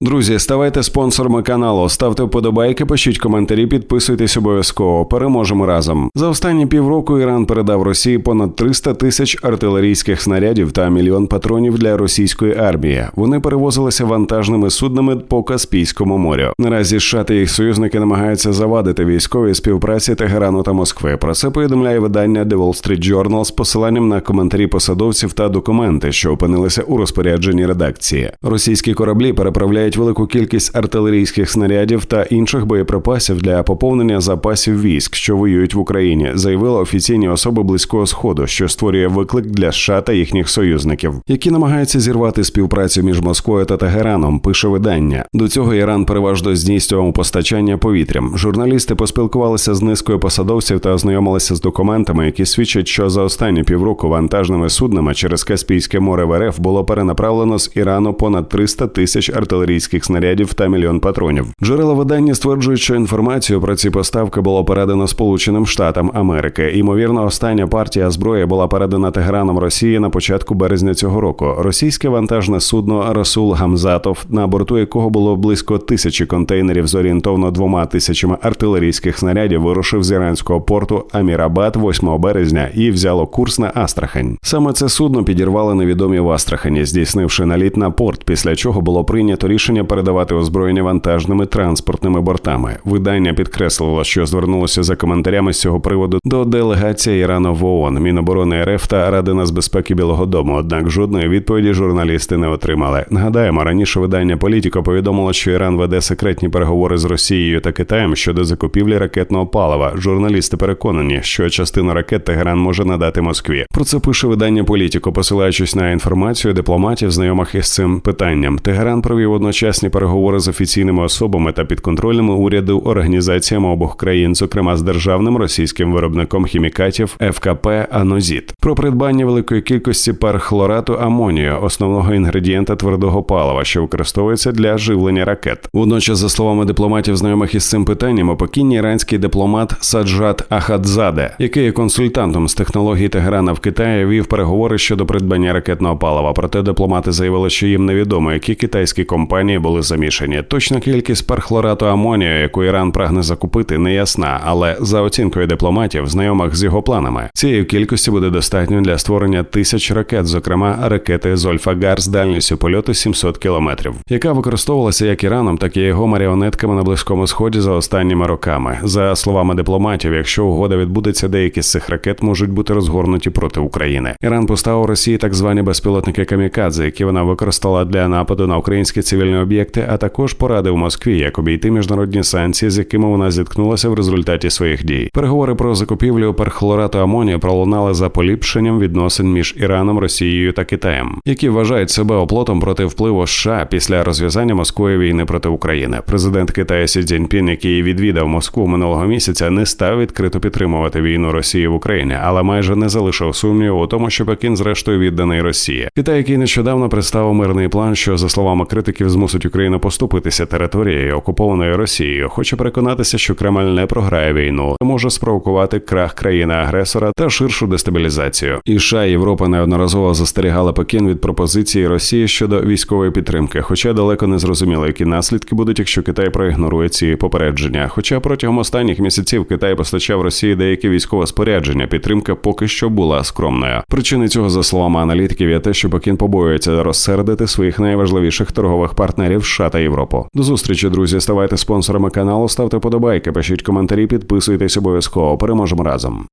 Друзі, ставайте спонсорами каналу, ставте вподобайки, пишіть коментарі, підписуйтесь обов'язково. Переможемо разом. За останні півроку Іран передав Росії понад 300 тисяч артилерійських снарядів та мільйон патронів для російської армії. Вони перевозилися вантажними суднами по Каспійському морю. Наразі США та їх союзники намагаються завадити військовій співпраці Тегерану та Москви. Про це повідомляє видання The Wall Street Journal з посиланням на коментарі посадовців та документи, що опинилися у розпорядженні редакції. Російські кораблі переправляють велику кількість артилерійських снарядів та інших боєприпасів для поповнення запасів військ, що воюють в Україні, заявили офіційні особи близького сходу, що створює виклик для США та їхніх союзників, які намагаються зірвати співпрацю між Москвою та Тегераном. Пише видання. До цього Іран переважно здійснював постачання повітрям. Журналісти поспілкувалися з низкою посадовців та ознайомилися з документами, які свідчать, що за останні півроку вантажними суднами через Каспійське море в РФ було перенаправлено з Ірану понад 300 тисяч артилерійських снарядів та мільйон патронів. Джерела видання стверджують, що інформацію про ці поставки було передано Сполученим Штатам Америки. Ймовірно, остання партія зброї була передана Тегераном Росії на початку березня цього року. Російське вантажне судно Расул Гамзатов, на борту якого було близько тисячі контейнерів з орієнтовно двома тисячами артилерійських снарядів, вирушив з іранського порту Амірабад 8 березня і взяло курс на Астрахань. Саме це судно підірвали невідомі в Астрахані, здійснивши наліт на порт, після чого було прийнято рішення передавати озброєння вантажними транспортними бортами. Видання підкреслило, що звернулося за коментарями з цього приводу до делегації Ірану в ООН, Міноборони РФ та Ради нацбезпеки Білого Дому. Однак жодної відповіді журналісти не отримали. Нагадаємо, раніше видання Політіко повідомило, що Іран веде секретні переговори з Росією та Китаєм щодо закупівлі ракетного палива. Журналісти переконані, що частину ракет Тегеран може надати Москві. Про це пише видання Політіко, посилаючись на інформацію дипломатів, знайомих із цим питанням. Тегеран провів одночасні переговори з офіційними особами та підконтрольними уряду організаціями обох країн, зокрема з державним російським виробником хімікатів ФКП Анозіт, про придбання великої кількості перхлорату амонію, основного інгредієнта твердого палива, що використовується для живлення ракет. Водночас, за словами дипломатів, знайомих із цим питанням, опокійний іранський дипломат Саджат Ахадзаде, який є консультантом з технологій Тегерана в Китаї, вів переговори щодо придбання ракетного палива. Проте дипломати заявили, що їм невідомо, які китайські компанії були замішані. Точна кількість перхлорату амонію, яку Іран прагне закупити, не ясна, але за оцінкою дипломатів, знайомих з його планами, цієї кількості буде достатньо для створення тисяч ракет, зокрема ракети Зольфагар з дальністю польоту 700 кілометрів, яка використовувалася як Іраном, так і його маріонетками на близькому сході за останніми роками. За словами дипломатів, якщо угода відбудеться, деякі з цих ракет можуть бути розгорнуті проти України. Іран поставив Росії так звані безпілотники камікадзе, які вона використала для нападу на українські цивільні об'єкти, а також порадив Москві, як обійти міжнародні санкції, з якими вона зіткнулася в результаті своїх дій. Переговори про закупівлю перхлорату амонію пролунали за поліпшенням відносин між Іраном, Росією та Китаєм, які вважають себе оплотом проти впливу США після розв'язання Москвою війни проти України. Президент Китаю Сі Цзіньпін, який відвідав Москву минулого місяця, не став відкрито підтримувати війну Росії в Україні, але майже не залишив сумніву у тому, що Пекін зрештою відданий Росії. Китай, який нещодавно представив мирний план, що за словами критиків змусить Україну поступитися територією окупованою Росією, хоче переконатися, що Кремль не програє війну, може спровокувати крах країни-агресора та ширшу дестабілізацію. І США і Європа неодноразово застерігали Пекін від пропозиції Росії щодо військової підтримки, хоча далеко не зрозуміло, які наслідки будуть, якщо Китай проігнорує ці попередження. Хоча протягом останніх місяців Китай постачав Росії деякі військове спорядження, підтримка поки що була скромною. Причини цього, за словами аналітиків, є те, що Пекін побоюється розсердити своїх найважливіших торгових партнерів США та Європу. До зустрічі, друзі. Ставайте спонсорами каналу, ставте подобайки, пишіть коментарі, підписуйтесь обов'язково. Переможемо разом.